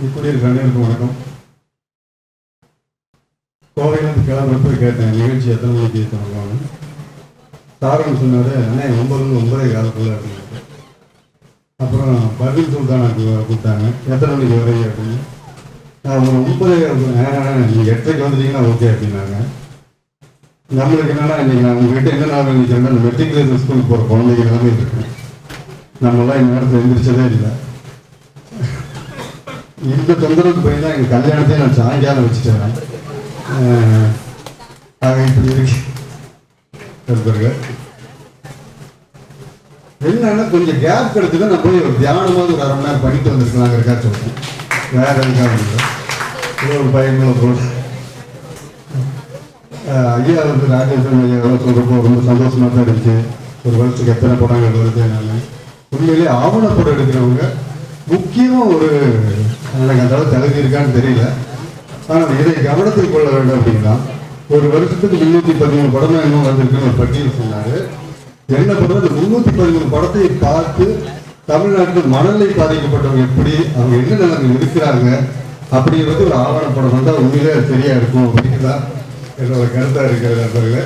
குடியிருக்க அனைவருக்கும் வணக்கம். கோவையிலேருந்து கிளம்புறப்ப கேட்டேன் நிகழ்ச்சி எத்தனை மணிக்கு தொடங்குவாங்க சாரன் சொன்னார் அண்ணே ஒன்பதுலேருந்து ஒன்பதே காலத்தில் அப்படின்னு. அப்புறம் பர்வீன் சுல்தானாக்கு கொடுத்தாங்க. எத்தனை மணிக்கு வரீங்க? அப்படின்னு. நான் ஒன்பதே காலத்தில். நீங்கள் எட்டரைக்கு வந்துட்டீங்கன்னா ஓகே அப்படின்னாங்க. நம்மளுக்கு என்னன்னா இன்னைக்கு நான் உங்ககிட்ட என்ன நாள் நினைக்கிறேன்னா இந்த மெட்ரிகுலேஷன் ஸ்கூலுக்கு போகிற குழந்தைங்க எல்லாமே இருக்கு நம்மளாம் இந்த நேரத்தில் எந்திரிச்சதே இல்லை. இந்த தொந்தரவுக்கு போய் தான் எங்கள் கல்யாணத்தையும் நான் சாயங்காலம் வச்சுட்டேன் ஆக இப்படி இருக்கு. என்னன்னா கொஞ்சம் கேப் கிடைச்சது நான் போய் ஒரு தியானமாவது ஒரு அரை மணி நேரம் பண்ணிட்டு வந்திருக்கலாங்கிறக்கா சொல்றேன். வேற எதுக்காக இல்லை. ஒரு பயங்களோ போல. ஐயா வந்து ராஜேந்திரன் ஐயா எவ்வளோ சொல்றப்போ ரொம்ப சந்தோஷமாக தான் இருந்துச்சு. ஒரு வருஷத்துக்கு எத்தனை படங்கள் வருது நான் உண்மையிலேயே ஆவணப்படம் எடுக்கிறவங்க முக்கியம் ஒரு எனக்கு அந்த அளவு தகுதி இருக்கான்னு தெரியல. ஆனால் இதை கவனத்தில் கொள்ள வேண்டும் அப்படின்னா ஒரு வருஷத்துக்கு முன்னூற்றி பதிமூணு படம் தான் இன்னும் வந்திருக்குன்னு ஒரு பட்டியல் சொன்னாரு. என்ன பண்றது முன்னூற்றி பதிமூணு படத்தை பார்த்து தமிழ்நாட்டில் மனநிலை பாதிக்கப்பட்டவங்க எப்படி அவங்க என்ன நிலைமை இருக்கிறாங்க அப்படிங்கிறது ஒரு ஆவணப்படம் வந்தால் உண்மையிலே சரியாக இருக்கும் அப்படிங்கிறதா என்னோட கருத்தாக இருக்கிற நண்பர்களே.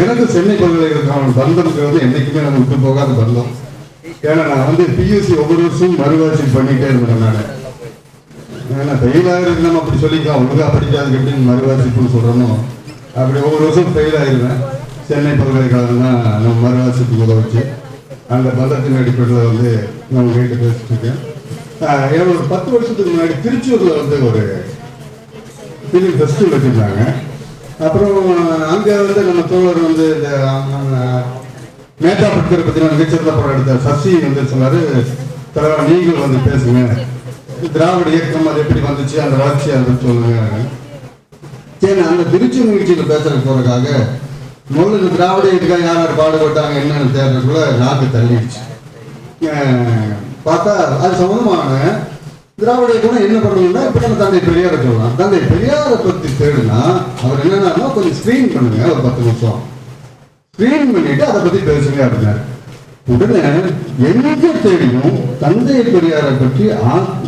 எனக்கு சென்னை பல்கலைக்கழகம் பந்தம்ங்கிறது என்றைக்குமே நம்ம விட்டு போகாத பந்தம். ஏன்னா நான் வந்து பியூசி ஒவ்வொரு வருஷமும் மறுவாசி பண்ணிட்டே இருந்தேன் நான். ஏன்னா ஃபெயில் ஆகிறது நம்ம அப்படி சொல்லிக்கலாம். ஒழுங்காக படிக்காதுக்கு எப்படின்னு மறுவாசிப்புன்னு சொல்கிறோமோ அப்படி ஒவ்வொரு வருஷம் ஃபெயில் ஆகிருவேன் சென்னை பல்கலைக்கழகம் தான் நம்ம மறுவாசிப்புக்கு உதவுச்சு அந்த பந்தத்தின் அடிப்படையில் வந்து நம்ம கேட்டு பேசிட்டு இருக்கேன். ஏன்னா ஒரு பத்து வருஷத்துக்கு முன்னாடி திருச்சூரில் வந்து ஒரு ஃபிலிம் ஃபெஸ்டிவல் வச்சுருந்தாங்க. அப்புறம் அங்கே வந்து நம்ம தோழர் வந்து இந்த மேத்தா பட்கரை பத்தின மிகச்சிறந்த படம் எடுத்த சசி வந்து சொன்னாரு தலைவர் நீங்கள் வந்து பேசுங்க. திராவிட இயக்கம் அது எப்படி வந்துச்சு? அந்த வளர்ச்சி அதை சொல்லுங்க சரி அந்த திருச்சி நிகழ்ச்சியில் பேசுறதுக்கு போறதுக்காக முதல்ல இந்த திராவிட இயக்கம் யார் யார் பாடுபட்டாங்க என்னன்னு தேடுறதுக்குள்ள நாக்கு தள்ளிடுச்சு. பார்த்தா அது சம்மந்தமான திராவிட இயக்கம் என்ன பண்ணணும்னா இப்போ நம்ம தந்தை பெரியாரை சொல்லலாம். தந்தை பெரியாரை பற்றி தேடுனா அவர் என்னன்னா கொஞ்சம் ஸ்க்ரீன் பண்ணுங்க ஒரு பத்து நிமிஷம். க்ளீன் பண்ணிட்டு அதை பத்தி பேசுங்க அப்படின்னாரு உடனே எங்க தேடியும் தந்தை பெரியாரை பற்றி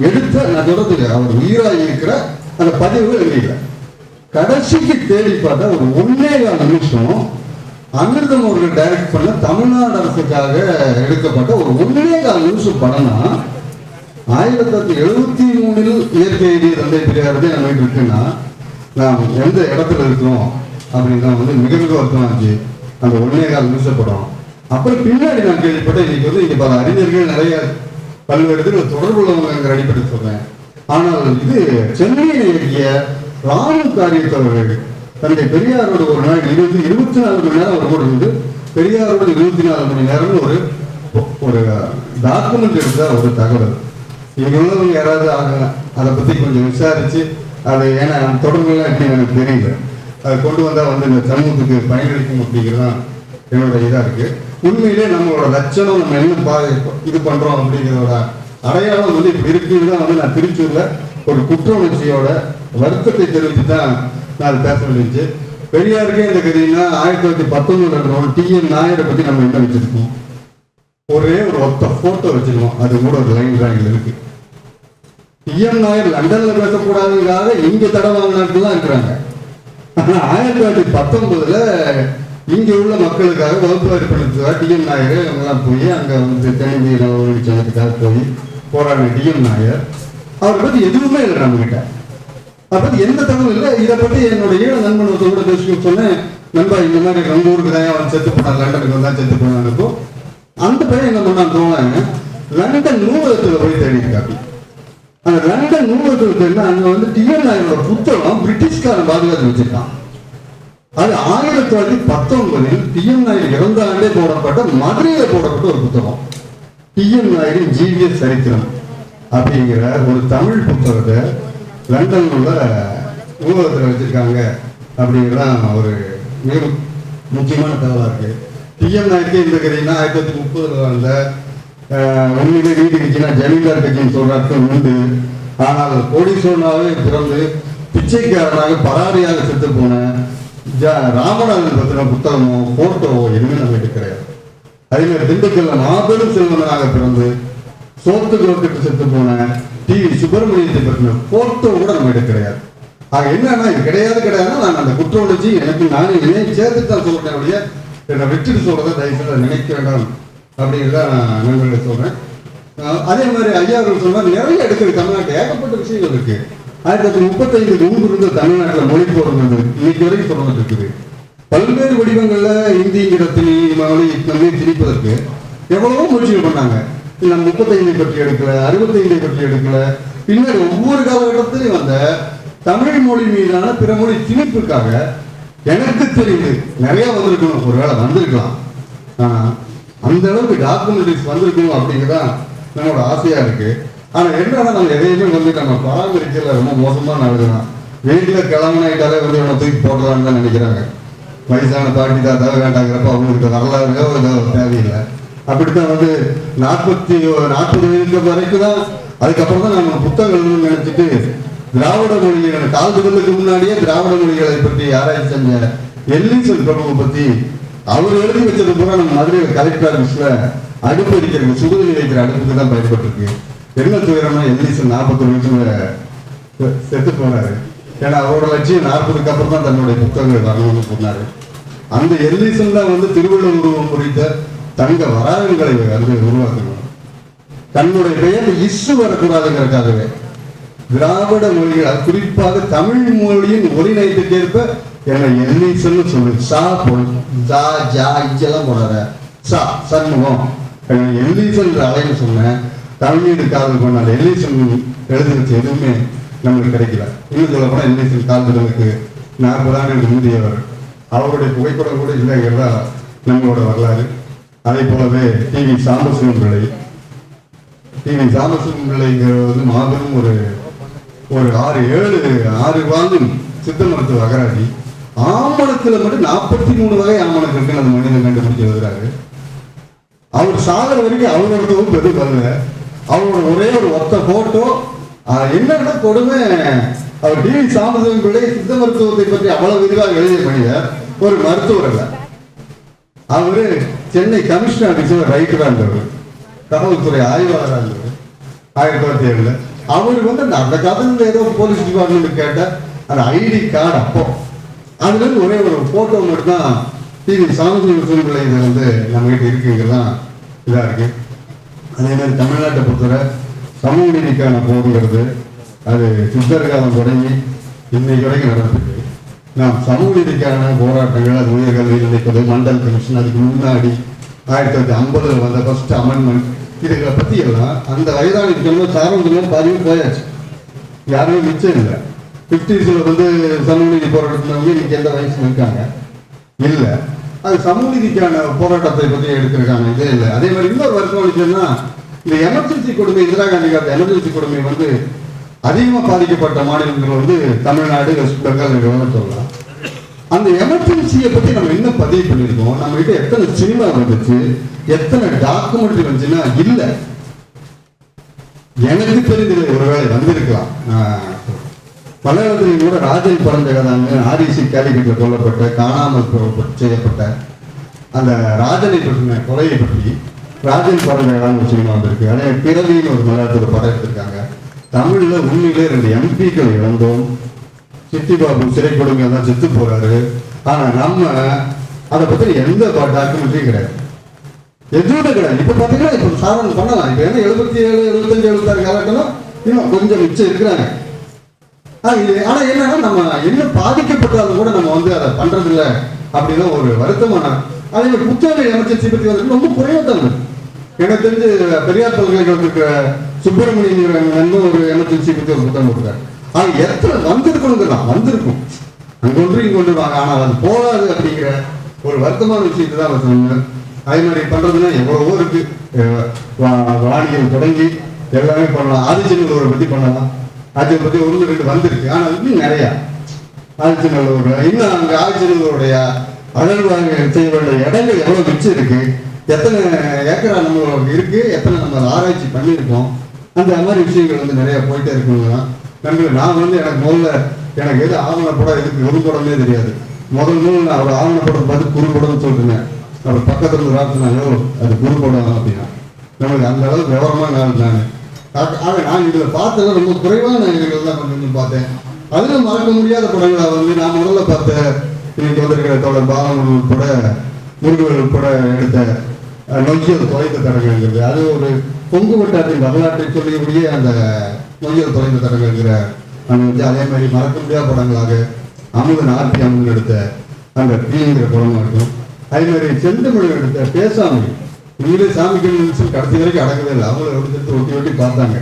எடுத்த நான் அவர் உயிராக இருக்கிற அந்த பதிவு இல்லை கடைசிக்கு தேடி பார்த்தா ஒரு ஒன்னே கால நிமிஷம் அமிர்தம் அவர்கள் டைரக்ட் பண்ண தமிழ்நாடு அரசுக்காக எடுக்கப்பட்ட ஒரு ஒன்னே கால நிமிஷம் படம்னா ஆயிரத்தி தொள்ளாயிரத்தி எழுபத்தி மூணில் இயற்கை எய்திய தந்தை பெரியார் தான் நம்ம இருக்குன்னா நாம் எந்த இடத்துல இருக்கிறோம் அப்படின்னு தான் வந்து மிக மிக வருத்தமாச்சு அந்த ஒன்னே கால் நிமிஷ படம் அப்புறம் பின்னாடி நான் கேள்விப்பட்டேன் இன்னைக்கு வந்து இங்கே பல அறிஞர்கள் நிறைய பல்வேறு இதில் தொடர்பு உள்ளவங்கிற அடிப்படையில் சொல்றேன். ஆனால் இது சென்னையில் இயக்கிய ராணுவ காரியத்தவர்கள் தந்தை பெரியாரோட ஒரு நாள் இருபத்தி இருபத்தி நாலு மணி நேரம் ஒரு கூட இருந்து பெரியாரோட இருபத்தி நாலு மணி நேரம்னு ஒரு ஒரு டாக்குமெண்ட் எடுத்த ஒரு தகவல். இங்கே உள்ளவங்க யாராவது ஆக- அதை பற்றி கொஞ்சம் விசாரிச்சு அதை ஏன்னா தொடர்புலாம் எப்படி எனக்கு தெரியல. அதை கொண்டு வந்தால் வந்து இந்த சமூகத்துக்கு பயனளிக்கும் அப்படிங்கிறதான் என்னோட இதாக இருக்கு. உண்மையிலே நம்மளோட லட்சணம் நம்ம என்ன பா இது பண்ணுறோம் அப்படிங்கிறதோட அடையாளம் வந்து இப்படி இருக்குன்னு தான் வந்து நான் திருச்சூரில் ஒரு குற்ற உணர்ச்சியோட வருத்தத்தை தெரிவித்து தான் நான் அதை பேச வேண்டியிருந்துச்சு. பெரியாருக்கே இந்த கதைன்னா ஆயிரத்தி தொள்ளாயிரத்தி பத்தொன்பதுல இருக்கிற டிஎன் நாயரை பற்றி நம்ம என்ன வச்சிருக்கோம்? ஒரே ஒரு ஒத்த ஃபோட்டோ வச்சிருக்கோம். அது கூட ஒரு லைன் டிராயிங்ல இருக்கு. டிஎன் நாயர் லண்டன்ல பேசக்கூடாதுக்காக இங்க தடை வாங்கினாட்டுலாம் இருக்கிறாங்க. ஆனா ஆயிரத்தி தொள்ளாயிரத்தி பத்தொன்பதுல இங்க உள்ள மக்களுக்காக வகுப்பு ஏற்படுத்துவதா டிஎம் நாயர். இவங்கெல்லாம் போய் அங்க வந்து தெலுங்கு நலவழி சங்கத்துக்காக போய் போராடின டிஎம் நாயர். அவரை பத்தி எதுவுமே இல்லை நம்ம கிட்ட அதை பத்தி எந்த தகவலும் இல்லை. இதை பத்தி என்னோட ஈழ நண்பன் ஒருத்தர் கூட பேசி சொன்னேன். நண்பா இந்த மாதிரி நம்ம ஊருக்கு தான் அவன் செத்து போனான் லண்டனுக்கு வந்தா செத்து போனானப்போ அந்த பையன் என்ன பண்ணான் தோணேன் லண்டன் நூலகத்துல போய் தேடி இருக்காங்க லண்டன் நூலகத்துல தேடினா அங்க வந்து டிஎன் நாயரோட புத்தகம் பிரிட்டிஷ்காரன் பாதுகாத்து வச்சிருக்கான். அது ஆயிரத்தி தொள்ளாயிரத்தி பத்தொன்பதில் டிஎன் நாயர் இறந்த ஆண்டே போடப்பட்ட மதுரையில போடப்பட்ட ஒரு புத்தகம். டிஎன் நாயரின் ஜீவிய சரித்திரம் அப்படிங்கிற ஒரு தமிழ் புத்தகத்தை லண்டன் உள்ள நூலகத்தில் வச்சிருக்காங்க அப்படிங்கிறதான் ஒரு மிக முக்கியமான தகவலாக இருக்கு. டிஎம் நாயருக்கு இந்த கதைன்னா ஆயிரத்தி தொள்ளாயிரத்தி முப்பதுல வந்த உண்மையிலே வீடு கட்சினா ஜமீன்தார் கட்சின்னு சொல்ற அர்த்தம் உண்டு. ஆனால் கோடீஸ்வரனாவே பிறந்து பிச்சைக்காரனாக பராரியாக செத்து போன ஜ- ராமநாதன் பத்தின புத்தகமோ போட்டோவோ எதுவுமே நம்ம கிட்ட கிடையாது. அதே மாதிரி திண்டுக்கல்ல மாபெரும் செல்வனாக பிறந்து சோத்து ரோட்டுக்கு செத்து போன டிவி சுப்பிரமணியத்தை பற்றின போட்டோ கூட நம்ம கிடையாது. ஆக என்னன்னா இது கிடையாது கிடையாதுன்னா நான் அந்த குற்ற உணர்ச்சி எனக்கு நானே இணைய சேர்த்து தான் சொல்றேன் ஒழிய என்னை விட்டுட்டு சொல்றதை தயவு செய்து நினைக்க வேண்டாம். அப்படிங்கிறத நான் நண்பர்களை சொல்றேன். அதே மாதிரி ஐயா அவர்கள் சொன்னார் நிறைய எடுக்குது தமிழ்நாட்டில் ஏகப்பட்ட விஷயங்கள் இருக்கு. ஆயிரத்தி தொள்ளாயிரத்தி முப்பத்தைந்து நூறு இருந்த தமிழ்நாட்டில் மொழி போடுறது இன்னைக்கு வரைக்கும் தொடர்ந்து இருக்குது. பல்வேறு வடிவங்கள்ல இந்திங்கிற திணி மொழி நம்ம திணிப்பதற்கு எவ்வளவோ முயற்சிகள் பண்ணாங்க நம்ம முப்பத்தைந்தை பற்றி எடுக்கல அறுபத்தைந்தை பற்றி எடுக்கல. பின்னாடி ஒவ்வொரு காலகட்டத்திலையும் வந்த தமிழ் மொழி மீதான பிற மொழி திணிப்புக்காக எனக்கு தெரியுது நிறைய வந்திருக்கணும். ஒருவேளை வந்திருக்கலாம். ஆனால் அந்த அளவுக்கு டாக்குமெண்ட்ரிஸ் வந்திருக்கணும் அப்படிங்கிறதான் நம்மளோட ஆசையா இருக்கு. ஆனா என்னன்னா நம்ம எதையுமே வந்து நம்ம பராமரிக்கல. ரொம்ப மோசமா நடக்குதான் வீட்டுல கிளம்பினாயிட்டாலே வந்து இவனை தூக்கி போடுறான்னு தான் நினைக்கிறாங்க. வயசான பாட்டி தாத்தா வேண்டாங்கிறப்ப அவங்களுக்கு வரலாறுகளோ ஏதோ தேவையில்லை. அப்படித்தான் வந்து நாற்பத்தி நாற்பது வயது வரைக்கும் தான் அதுக்கப்புறம் தான் நம்ம புத்தகங்கள் நினைச்சிட்டு திராவிட மொழிகள் காலத்துகளுக்கு முன்னாடியே திராவிட மொழிகளை பற்றி ஆராய்ச்சி செஞ்ச எல்லிசன் பிரபுவை பத்தி அவர் எழுதி வச்சது பூரா நம்ம மதுரையில் கலெக்டர் ஆஃபீஸ்ல அடுப்பு அடிக்கிறது சுடுதண்ணி வைக்கிற அடுப்புக்கு தான் பயன்பட்டிருக்கு. என்ன துயரம்னா எல்லிசன் நாற்பத்தி வயசுல செத்து போனாரு. ஏன்னா அவரோட லட்சியம் நாற்பதுக்கு அப்புறம் தான் தன்னுடைய புத்தகங்கள் வரணும்னு சொன்னாரு. அந்த எல்லிசன் தான் வந்து திருவள்ளுவர் உருவம் குறித்த தங்க வராகங்களை வந்து உருவாக்கணும். தன்னுடைய பெயர் இசு வரக்கூடாதுங்கிறதுக்காகவே. திராவிட மொழிகள் குறிப்பாக தமிழ் மொழியின் ஒருங்கிணைத்துக்கேற்ப என்னை சொல்லு சொல்லு. சா போய். ஜா ஜா இஜெல்லாம் போடாத. சா சண்முகம். என்னை சொல்ற அலைன்னு சொன்னேன். தமிழீடு காதல் பண்ணால் எல்லிசன் சொல்லி எழுதுறது எதுவுமே நமக்கு கிடைக்கல. இன்னும் சொல்ல போனால் எல்லிசன் காதலுக்கு நாற்பது ஆண்டுகளுக்கு முந்தையவர். அவருடைய புகைப்படம் கூட இல்லைங்கிறதா நம்மளோட வரலாறு. அதே போலவே டிவி சாம்பசிவம் பிள்ளை. டிவி சாம்பசிவம் பிள்ளைங்கிறது வந்து மாபெரும் ஒரு ஒரு ஆறு ஏழு ஆறு வாழ்ந்து சித்த மருத்துவ அகராதி. ஆமணத்துல மட்டும் நாற்பத்தி மூணு வகை ஆமணம் இருக்குன்னு அந்த மனிதன் கண்டுபிடிச்சு எழுதுறாரு அவர் சாகர வரைக்கும் அவரோட தொகுப்பு வரல. அவரோட ஒரே ஒரு ஒத்த போட்டோ என்னென்ன கொடுமை. அவர் டிவி சாம்பசிவம் பிள்ளை சித்த மருத்துவத்தை பற்றி அவ்வளவு விரிவாக எழுதிய மனிதர் ஒரு மருத்துவர் அல்ல. அவரு சென்னை கமிஷனர் ஆபீஸ்ல ரைட்டரா இருந்தவர். காவல்துறை ஆய்வாளராக இருந்தவர். ஆயிரத்தி தொள்ளாயிரத்தி ஏழுல. அவர் வந்து அந்த காலத்துல ஏதோ போலீஸ் டிபார்ட்மெண்ட் கேட்ட அந்த ஐடி கார்டு அப்போ. அதுல இருந்து ஒரே ஒரு போட்டோ மட்டும் தான் டிவி சாமி பிள்ளை இது வந்து நம்ம கிட்ட இருக்குங்கிறதான் இதா இருக்கு. அதே மாதிரி தமிழ்நாட்டை பொறுத்தவரை சமூக நீதிக்கான போருங்கிறது அது சித்தர் காலம் தொடங்கி இன்னைக்கு வரைக்கும் நடந்துருக்கு. நாம் சமூக நீதிக்கான போராட்டங்கள் அது உயர்கல்வியில் கல்வி மண்டல் கமிஷன் அதுக்கு முன்னாடி ஆயிரத்தி தொள்ளாயிரத்தி ஐம்பதுல வந்த ஃபர்ஸ்ட் அமெண்ட்மெண்ட் இதுகளை பத்தி எல்லாம் அந்த வயதான இருக்கிறவங்க பதிவு போயாச்சு. யாருமே மிச்சம் இல்லை. பிப்டிஸில் வந்து சமூக நீதி போராட்டத்தினவங்க இன்னைக்கு எந்த வயசுல இருக்காங்க? இல்லை. அது சமூக நீதிக்கான போராட்டத்தை பற்றி எடுத்திருக்காங்க. இதே இல்லை. அதே மாதிரி இன்னொரு வருத்தம் விஷயம்னா இந்த எமர்ஜென்சி கொடுமை இந்திரா காந்தி காலத்து எமர்ஜென்சி கொடுமை வந்து அதிகமாக பாதிக்கப்பட்ட மாநிலங்கள் வந்து தமிழ்நாடு வெஸ்ட் பெங்கால் சொல்லலாம். அந்த எமர்ஜென்சியை பற்றி நம்ம இன்னும் பதிவு பண்ணியிருக்கோம். நம்ம கிட்ட எத்தனை சினிமா வந்துச்சு எத்தனை டாக்குமெண்ட்ரி வந்துச்சுன்னா இல்லை. எனக்கு தெரிஞ்சது ஒருவேளை வந்திருக்கலாம். ஆஹ் மலையாளத்தில் கூட ராஜை பிறந்த கதாங்க ஆர்இசி கேலிக்கட்டில் கொல்லப்பட்ட காணாமல் செய்யப்பட்ட அந்த ராஜனை பற்றின கொலையை பற்றி ராஜன் பிறந்த கதாங்க ஒரு சினிமா வந்திருக்கு. ஆனால் பிறவின்னு ஒரு மலையாளத்தில் படம் எடுத்திருக்காங்க. தமிழில் உண்மையிலே ரெண்டு எம்பிக்கள் இழந்தோம் சித்தி பாபு சிறை கொடுங்க தான் செத்து போறாரு. ஆனால் நம்ம அதை பற்றி எந்த டாக்குமெண்ட்ரியும் கிடையாது. எதுவுமே கிடையாது. இப்ப பார்த்தீங்கன்னா இப்போ சாதனை பண்ணலாம். இப்போ என்ன எழுபத்தி ஏழு எழுபத்தஞ்சு எழுபத்தாறு காலகட்டம் இன்னும் கொஞ்சம் மிச்சம் இருக்கிறாங்க. ஆனா என்னன்னா நம்ம என்ன பாதிக்கப்பட்டாலும் கூட நம்ம வந்து அதை பண்றது இல்லை அப்படின்னா ஒரு வருத்தமான அதே மாதிரி புத்தக எமர்ஜென்சி பத்தி வந்து ரொம்ப குறைவா தான் எனக்கு தெரிஞ்சு பெரியார் பல்கலைக்கழகத்துக்கு சுப்பிரமணியன் வந்து ஒரு எமர்ஜென்சி பத்தி ஒரு புத்தகம் கொடுத்தாரு. ஆனா எத்தனை வந்திருக்கணுங்கிறதான் வந்திருக்கும். அங்க ஒன்று இங்க ஒன்று வாங்க. ஆனால் அது போகாது அப்படிங்கிற ஒரு வருத்தமான விஷயத்தை தான் சொன்னாங்க அதே மாதிரி பண்றதுன்னா எவ்வளவோ இருக்கு. அஹ் வா- தொடங்கி எல்லாமே பண்ணலாம். ஆதிச்சநல்லூரை பத்தி பண்ணலாம். அதை பற்றி ஒன்று ரெண்டு வந்திருக்கு. ஆனால் இன்னும் நிறையா. ஆதிச்சநல்லூர் இன்னும் அங்கே ஆதிச்சநல்லூருடைய அழல்வாங்க செய்ய வேண்டிய இடங்கள் எவ்வளோ மிச்சம் இருக்கு? எத்தனை ஏக்கரா நம்மளுக்கு இருக்கு? எத்தனை நம்ம ஆராய்ச்சி பண்ணியிருக்கோம்? அந்த மாதிரி விஷயங்கள் வந்து நிறைய போயிட்டே இருக்கணும் நண்பர்கள் நான் வந்து எனக்கு முதல்ல எனக்கு எது ஆவணப்படம் எதுக்கு குறும்படமே தெரியாது. முதல் நூல் நான் அவர் ஆவணப்படம் பார்த்து குறும்படம்னு சொல்லிட்டேன். அவர் பக்கத்துல இருந்து ராத்தினாயோ அது குறும்படம் அப்படின்னா. நம்மளுக்கு அந்த அளவுக்கு விவரமா நான் நான் ஆக நான் இதில் பார்த்ததில் ரொம்ப குறைவான இதுகள் தான் கொஞ்சம் பார்த்தேன். அதில் மறக்க முடியாத படங்களை வந்து நான் முதல்ல பார்த்த இன்னைக்கு வந்திருக்கிற தோழர் பாலன் உட்பட முருகன் உட்பட எடுத்த அஹ், நொய்யல் தொலைந்த தடங்கள்ங்கிறது அது ஒரு கொங்கு வட்டாரத்தின் வரலாற்றை சொல்லக்கூடிய அந்த நொய்யல் தொலைந்த தடங்கள்ங்கிற அது வந்து அதே மாதிரி மறக்க முடியாத படங்களாக அமுதன் ஆர்த்தி அமுதன் எடுத்த அந்த தீங்கிற படமாக இருக்கும் அதே மாதிரி செந்தமிழ் எடுத்த பேசாமல் உண்மையிலே சாமிக்கு நிமிஷம் கடைசி வரைக்கும் அடங்கவே இல்லை. அவங்கள எடுத்து ஒட்டி ஒட்டி பார்த்தாங்க.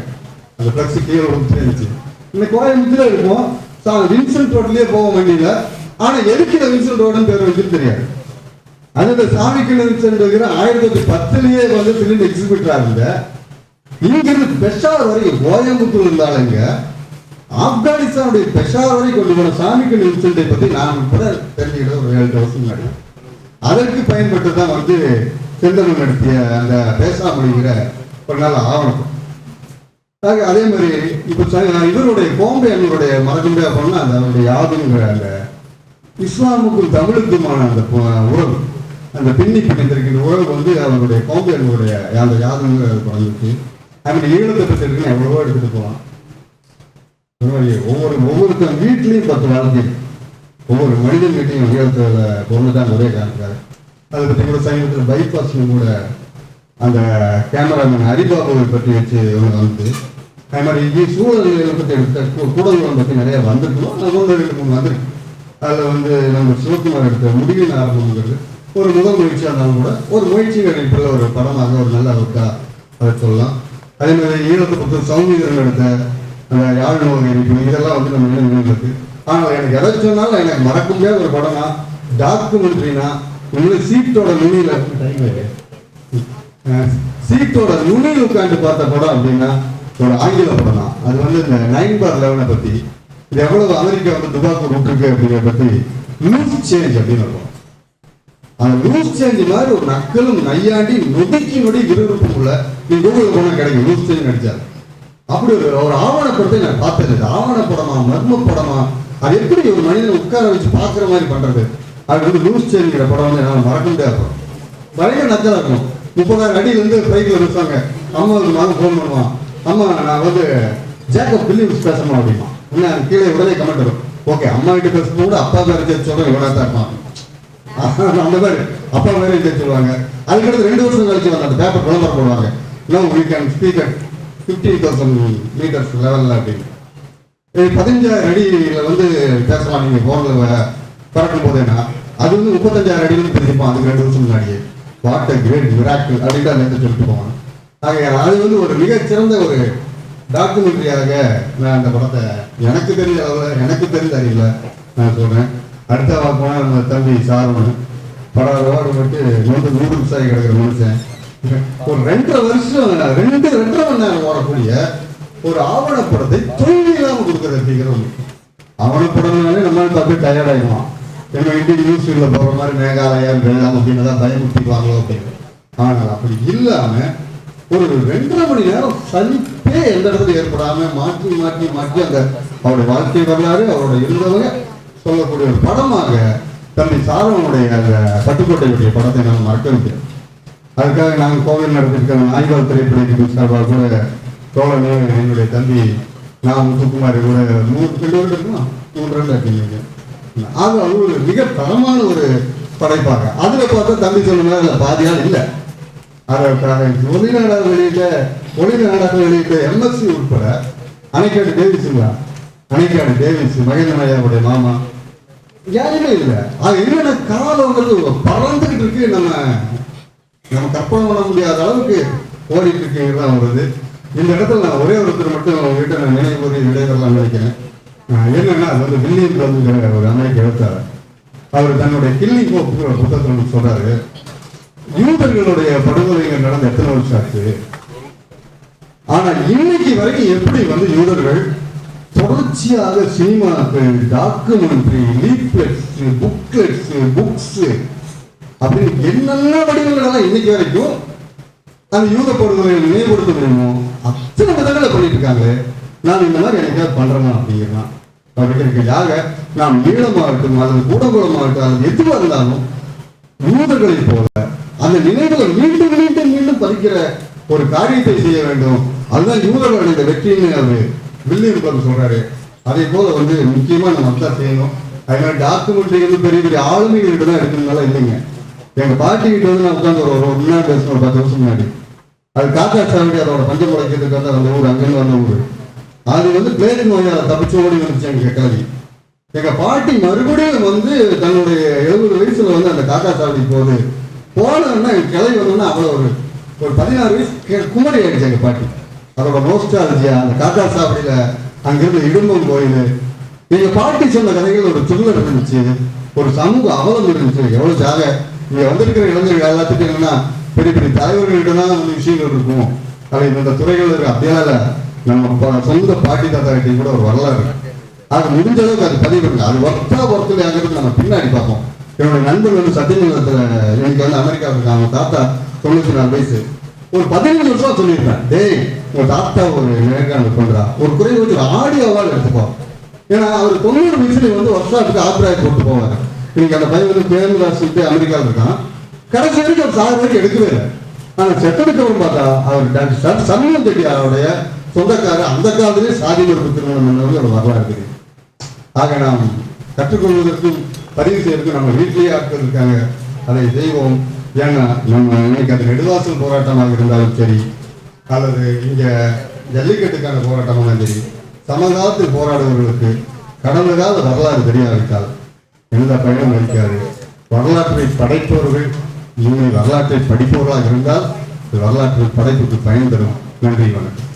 அந்த ஃப்ளக்ஸ் கீழே ஒட்டி இருந்துச்சு இந்த கோயம்புத்தூர்ல இருக்கும். சா- வின்சென்ட் ரோட்லயே போக வண்டியில ஆனா எதுக்கு இந்த வின்சென்ட் ரோடுன்னு பேர் வச்சுன்னு தெரியாது. அந்த இந்த சாமிக்கு ஆயிரத்தி தொள்ளாயிரத்தி பத்துலயே வந்து பிலிம் எக்ஸிபிட்டரா இருந்த. இங்கிருந்து பெஷார் வரைக்கும் கோயம்புத்தூர் இருந்தாலுங்க ஆப்கானிஸ்தானுடைய பெஷார் வரை கொண்டு போன சாமி வின்சென்ட்டை பத்தி நான் கூட தெரிஞ்சுக்கிட்ட ஒரு ஏழு வருஷம் முன்னாடி. அதற்கு பயன்பட்டு தான் வந்து செந்தமிழ் நடத்திய அந்த பேசாமொழிங்கிற ஒரு நல்ல ஆவணம். அதே மாதிரி இப்போ இவருடைய கோம்பை அண்ணனுடைய மறக்க அப்படின்னா அந்த அவருடைய யாதுங்கிற அந்த இஸ்லாமுக்கும் தமிழுக்குமான அந்த உறவு அந்த பின்னி பிணைந்திருக்கிற உறவு வந்து அவருடைய கோம்பை அண்ணனுடைய அந்த யாதுங்கிற குழந்தைக்கு அப்படி ஈழத்தை பற்றி இருக்குன்னு எவ்வளவோ எடுத்துட்டு போகலாம் ஒவ்வொரு ஒவ்வொருத்தன் வீட்லேயும் பத்து வாழ்க்கை. ஒவ்வொரு மனிதன் வீட்லையும் ஈழத்தை பொண்ணு தான் ஒரே காமிக்காரு அதை பற்றி கூட சமீபத்தில் பைபாஸ்னு கூட அந்த கேமராமேன் ஹரிபாபுவை பற்றி வச்சு இவங்க வந்து அது மாதிரி இங்கே சூழல்களை பற்றி எடுத்த கூ- கூடல்களை பற்றி நிறைய வந்திருக்கணும் அது ஒன்று வந்திருக்கு. அதில் வந்து நம்ம சிவகுமார் எடுத்த முடிவின் ஆரம்பங்கிறது ஒரு முதல் முயற்சியாக இருந்தாலும் கூட ஒரு முயற்சி அடிப்படையில் ஒரு படமாக ஒரு நல்ல ஒர்க்கா அதை சொல்லலாம். அதே மாதிரி ஈழத்தை பொறுத்த சௌமிதரன் எடுத்த அந்த யாழ் நோய் இதெல்லாம் வந்து நம்ம நினைவு இருக்கு ஆனால் எனக்கு எதை சொன்னாலும் எனக்கு மறக்க முடியாத ஒரு படம்னா டாக்குமெண்ட்ரினா உண்மையில சீட்டோட நுனியில சீட்டோட நுனியில் உட்காந்து பார்த்த படம் அப்படின்னா ஒரு ஆங்கில படம் தான். அது வந்து இந்த நைன் பார் லெவனை பத்தி இது எவ்வளவு அமெரிக்கா வந்து துபாக்கு விட்டுருக்கு அப்படிங்கிறத பத்தி லூஸ் சேஞ்ச் அப்படின்னு இருக்கும். அந்த லூஸ் சேஞ்ச் மாதிரி ஒரு நக்கலும் நையாண்டி நொடிக்கு நொடி விறுவிறுப்புக்குள்ள நீ கூகுள் போனா கிடைக்கும். லூஸ் சேஞ்ச் நடிச்சார். அப்படி ஒரு ஒரு ஆவணப்படத்தை நான் பார்த்தது. இது ஆவணப்படமா மர்ம படமா அது எப்படி ஒரு மனிதனை உட்கார வச்சு பார்க்குற மாதிரி பண்றது? அது வந்து லூஸ் சேஞ்சிங்கிற படம் வந்து என்னால் மறக்க முடியாத படம். பயங்கர நச்சலாக இருக்கும். முப்பதாயிரம் அடியில இருந்து பைக்கில் இருப்பாங்க அம்மாவுக்கு மகன் ஃபோன் பண்ணுவான் அம்மா நான் வந்து ஜேக்கப் பில்லியம்ஸ் பேசணும் அப்படிமா. என்ன கீழே உடனே கமெண்ட் வரும். ஓகே அம்மா கிட்ட பேசும்போது கூட அப்பா பேர் சேர்த்து சொல்றேன் இவ்வளோ தான் இருப்பான் அந்த மாதிரி அப்பா மாதிரி சேர்த்து சொல்லுவாங்க. அதுக்கடுத்து ரெண்டு வருஷம் கழிச்சு வந்து அந்த பேப்பர் விளம்பரம் போடுவாங்க. No we can speak at fifteen thousand meters லெவலில் அப்படின்னு பதினஞ்சாயிரம் அடியில் வந்து பேசலாம் நீங்கள் போன்ல பறக்கும் போதேனா அது வந்து முப்பத்தஞ்சாயிரம் அடியில தெரிஞ்சுப்போம் அதுக்கு ரெண்டு வருஷம் முன்னாடியே. வாட் அ கிரேட் மிராக்கிள் அப்படின்னு தான் சொல்லிட்டு போவாங்க. ஆகையால் அது வந்து ஒரு மிகச்சிறந்த ஒரு டாக்குமெண்ட்ரியாக நான் அந்த படத்தை எனக்கு தெரிஞ்ச அளவில் எனக்கு தெரிஞ்ச அறிவில் நான் சொல்கிறேன் அடுத்த வாரம் போனால் நம்ம தம்பி சாரவன் படம் ரோடு விட்டு நூறு நூறு விவசாயி கிடக்கிற மனுஷன். ஒரு ரெண்டரை வருஷம் ரெண்டு ரெண்டரை மணி நேரம் ஓடக்கூடிய ஒரு ஆவணப்படத்தை தொழில் இல்லாமல் கொடுக்குறது அப்படிங்கிற ஒண்ணு. ஆவணப்படம்னாலே நம்மளால அப்படியே டயர்டாயிடுவான் ஆயிடுவான் நம்ம இந்திய நியூஸ்ல போற மாதிரி மேகாலயா வேளாண் அப்படின்னு தான் பயமுறுத்திக்குவாங்களோ அப்படின்னு. ஆனால் அப்படி இல்லாம ஒரு ரெண்டரை மணி நேரம் சலிப்பே எந்த இடத்துல ஏற்படாம மாற்றி மாற்றி மாற்றி அந்த அவருடைய வாழ்க்கை வரலாறு அவரோட இருந்தவங்க சொல்லக்கூடிய ஒரு படமாக தம்பி சாரவனுடைய அந்த பட்டுக்கோட்டையுடைய படத்தை நான் மறக்க வைக்கிறேன் அதுக்காக நாங்கள் கோவில் நடத்திருக்கிற நாய்வால் திரைப்படத்தின் சார்பாக கூட தோழனே என்னுடைய தம்பி நான் முத்துக்குமாரி கூட நூறு ரெண்டு வருடம் இருக்குமா மூன்று ரெண்டு இருக்கீங்க அது அது ஒரு மிக தரமான ஒரு படைப்பாங்க. அதில் பார்த்தா தம்பி சொன்ன மாதிரி பாதியால் இல்லை. அதை ஒளி நாடகம் வெளியிட்ட ஒளி நாடகம் வெளியிட்ட எம்எஸ்சி உட்பட அணைக்காடு டேவிஸுங்களா அணைக்காடு டேவிஸ் மகேந்திரன் ஐயாவுடைய மாமா யாருமே இல்லை. அது என்னென்ன காலங்கிறது பறந்துகிட்டு இருக்கு. நம்ம நம்ம கற்பனை பண்ண முடியாத அளவுக்கு ஓடிட்டு இருக்கீங்கதான் வருது இந்த இடத்துல நான் ஒரே ஒருத்தர் மட்டும் உங்ககிட்ட நான் நினைவு கூறி விடைபெறலாம் நினைக்கிறேன். என்னன்னா அது வந்து வில்லியம் பிளந்துங்கிற ஒரு அமெரிக்க எழுத்தாளர் அவர் தன்னுடைய கில்லி போக்குங்கிற புத்தகத்தில் சொல்றாரு. யூதர்களுடைய படுகொலைகள் நடந்த எத்தனை வருஷம் ஆச்சு? ஆனா இன்னைக்கு வரைக்கும் எப்படி வந்து யூதர்கள் தொடர்ச்சியாக சினிமாக்கள் டாக்குமெண்ட்ரி லீப்லெட்ஸ் புக்லெட்ஸ் புக்ஸ் அப்படின்னு என்னென்ன வடிவங்களெல்லாம் இன்னைக்கு வரைக்கும் அந்த யூத படுகொலை நினைவுபடுத்த முடியுமோ அத்தனை விதங்களை பண்ணிட்டு இருக்காங்க நான் இந்த மாதிரி எனக்காவது பண்றேனா அப்படிங்கிறான் அப்படிங்கிறதுக்காக நாம் ஈழமாகட்டும் அல்லது இருக்கட்டும் அல்லது எதுவாக இருந்தாலும் யூதர்களைப் போல அந்த நினைவுகளை மீண்டும் மீண்டும் மீண்டும் பதிக்கிற ஒரு காரியத்தை செய்ய வேண்டும். அதுதான் யூதர்கள் அடைந்த வெற்றின்னு அவர் வில்லியம் பர்ன் சொல்றாரு. அதே போல வந்து முக்கியமா நம்ம அதான் செய்யணும். அதனால மாதிரி டாக்குமெண்ட்ரி வந்து பெரிய பெரிய ஆளுமைகள்கிட்ட தான் எடுக்கணும்னால இல்லைங்க. எங்க பாட்டி கிட்ட வந்து நான் உட்காந்து ஒரு ஒரு முன்னாடி பேசணும் ஒரு பத்து வருஷம் முன்னாடி. அது காக்கா சாவடி அதோட பஞ்சம் முளைக்கிறதுக்கு வந்து அந்த ஊர் அங்கிருந்து வந்த ஊர். அது வந்து பேரு நோயால் தப்பிச்சு ஓடி வந்துச்சு எங்க கேள்வி எங்க பாட்டி மறுபடியும் வந்து தன்னுடைய எழுபது வயசுல வந்து அந்த காக்கா சாவடி போகுது. போனோன்னா எங்க கிளவி வந்தோன்னா அவ்வளோ ஒரு ஒரு பதினாறு வயசு கே- குமரி ஆயிடுச்சு எங்க பாட்டி. அதோட நோஸ்டாலஜியா அந்த காக்கா சாவடியில அங்கிருந்து இடும்பம் கோயில் எங்க பாட்டி சொன்ன கதைகள் ஒரு துள்ளல் இருந்துச்சு. ஒரு சமூக அவலம் இருந்துச்சு. எவ்வளவு ஜாக. இங்க வந்திருக்கிற இளைஞர்கள் எல்லாத்துக்கும் என்னன்னா பெரிய பெரிய தலைவர்கள்ட்ட தான் வந்து விஷயங்கள் இருக்கும். அது இந்த துறைகள் இருக்கு. அப்படியே நம்ம சொந்த பாட்டி தாத்தா கூட ஒரு வரலாறு. அது முடிஞ்ச அளவுக்கு அது பதிவு இருக்கு அது ஒர்த்தா ஒர்த்தில் ஆகிறது நம்ம பின்னாடி பார்ப்போம். என்னோட நண்பர் வந்து சத்தியமங்கலத்தில் எனக்கு வந்து அமெரிக்காவுக்கு இருக்காங்க. அவங்க தாத்தா தொண்ணூத்தி நாலு வயசு. ஒரு பதினஞ்சு வருஷம் சொல்லியிருக்கேன் டேய் உங்க தாத்தா ஒரு நேர்காணல் பண்றா ஒரு குறைவு வச்சு ஒரு ஆடியோவால் எடுத்துப்போம் ஏன்னா அவர் தொண்ணூறு வயசுல வந்து வருஷத்துக்கு ஆப்ராய் போட்டு போவார். இன்னைக்கு அந்த பையன் வந்து பேருந்தாஸ் சொல்லிட்டு அமெரிக்காவில் இருக்கான். கடைசி வரைக்கும் அவர் சார் வரைக்கும் எடுக்கவே இல்லை. ஆனால் செத்ததுக்கு அப்புறம் பார்த்தா அவர் டாக்டர் சார் சமூகம் அவருடைய சொந்தக்காரர் அந்த காலத்திலே சாதி திருமணம் பண்ணவங்க ஒரு வரலாறு இருக்குது. ஆக நாம் கற்றுக்கொள்வதற்கும் பதிவு செய்வதற்கும் நம்ம வீட்டிலேயே ஆட்கள் இருக்காங்க. அதை செய்வோம். ஏன்னா நம்ம இன்னைக்கு அது நெடுவாசல் போராட்டமாக இருந்தாலும் சரி அல்லது இங்கே ஜல்லிக்கட்டுக்கான போராட்டமாக சரி சமகாலத்தில் போராடுபவர்களுக்கு கடந்த கால வரலாறு தெரியாவிட்டால் எந்த பயனும் அளிக்காது வரலாற்றை படைப்பவர்கள் இன்னும் வரலாற்றை படிப்பவர்களாக இருந்தால் வரலாற்றில் படைப்புக்கு பயன் தரும். நன்றி வணக்கம்.